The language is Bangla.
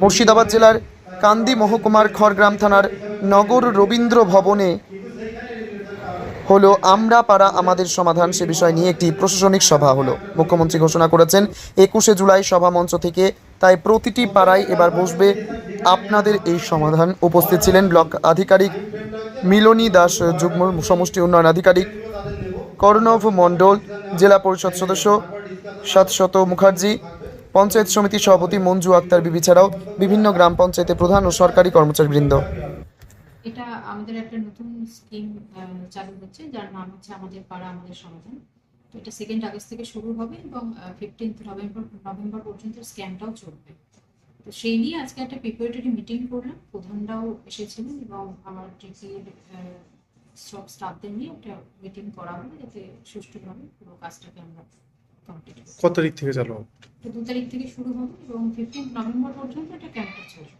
মুর্শিদাবাদ জেলার কান্দি মহকুমার খড়গ্রাম থানার নগর রবীন্দ্র ভবনে হলো আমরা পাড়া আমাদের সমাধান। সে বিষয় নিয়ে একটি প্রশাসনিক সভা হলো। মুখ্যমন্ত্রী ঘোষণা করেছেন, একুশে জুলাই সভা মঞ্চ থেকে তাই প্রতিটি পাড়ায় এবার বসবে আপনাদের এই সমাধান। উপস্থিত ছিলেন ব্লক আধিকারিক মিলনী দাস, যুগ্ম সমষ্টি উন্নয়ন আধিকারিক কর্ণব মণ্ডল, জেলা পরিষদ সদস্য সাতশত মুখার্জি পঞ্চায়েত সমিতির সভাপতি মঞ্জু আক্তার বিবি ছাড়াও বিভিন্ন গ্রাম পঞ্চায়েতে প্রধান ও সরকারি কর্মচারীবৃন্দ। এটা আমাদের একটা নতুন স্কিম চালু হচ্ছে যার নাম হচ্ছে আমাদের পাড়া আমাদের সমাধান। তো এটা সেকেন্ড আগস্ট থেকে শুরু হবে এবং ফিফটিন্থ নভেম্বর নভেম্বর পর্যন্ত স্ক্যামটাও চলবে। তো সেই নিয়ে আজকে একটা প্রিপারেটরি মিটিং করলাম। প্রধানরাও এসেছিলেন এবং আমার ডিপির সব স্টাফদের নিয়ে একটা মিটিং করা হবে যাতে সুষ্ঠুভাবে পুরো কাজটাকে আমরা কমপ্লিট কত তারিখ থেকে চালু হবে? দু তারিখ থেকে শুরু হবে এবং ফিফটিন্থ নভেম্বর পর্যন্ত এটা ক্যাম্পটা চলবে।